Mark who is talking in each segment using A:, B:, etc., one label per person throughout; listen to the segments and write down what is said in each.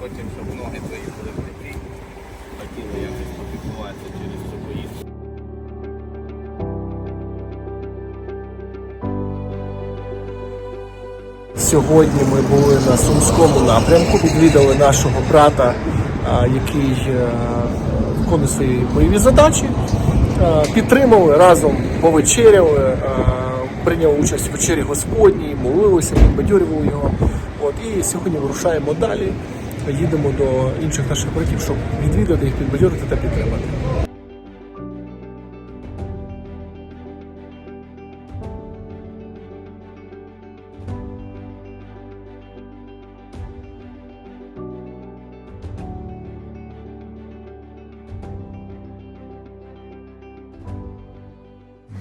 A: Потім, щоб ноги твої були в теплі. Хотіли якось попіклуватися через цю поїздку.
B: Сьогодні ми були на Сумському напрямку, відвідали нашого брата, який е, виконує свої бойові задачі. Підтримали разом, повечеряли, прийняли участь в вечері Господній, молилися, підбадьорювали його. От, і сьогодні вирушаємо далі. Їдемо до інших наших братів, щоб відвідати їх, підбадьорити та підтримати.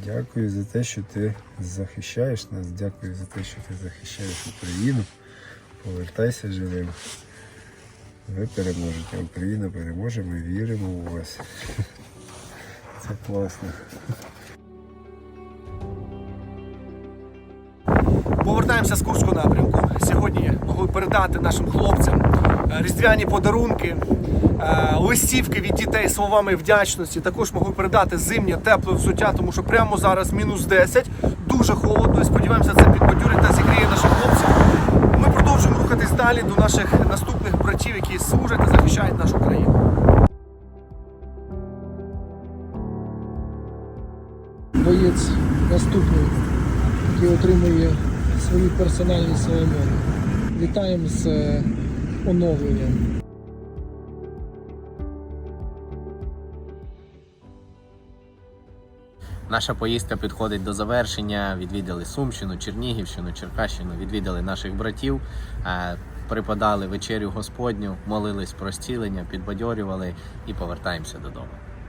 C: Дякую за те, що ти захищаєш нас. Дякую за те, що ти захищаєш Україну. Повертайся живим. Ви переможете. Україна переможе, ми віримо у вас. Це класно.
B: Повертаємося з Курського напрямку. Сьогодні могли передати нашим хлопцям е, різдвяні подарунки, е, листівки від дітей словами вдячності. Також могли передати зимнє тепле взуття, тому що прямо зараз мінус 10, дуже холодно. І сподіваємося, це підбадьорить та зігріє наших хлопців. Ми продовжуємо рухатись далі до наших наступних братів, які служать та захищають нашу країну. Боєць наступний який отримує свої персональні соломони. Вітаємо з е, оновленням.
A: Наша поїздка підходить до завершення. Відвідали Сумщину, Чернігівщину, Черкащину, відвідали наших братів, е, припадали вечерю Господню, молились про зцілення, підбадьорювали і повертаємося додому.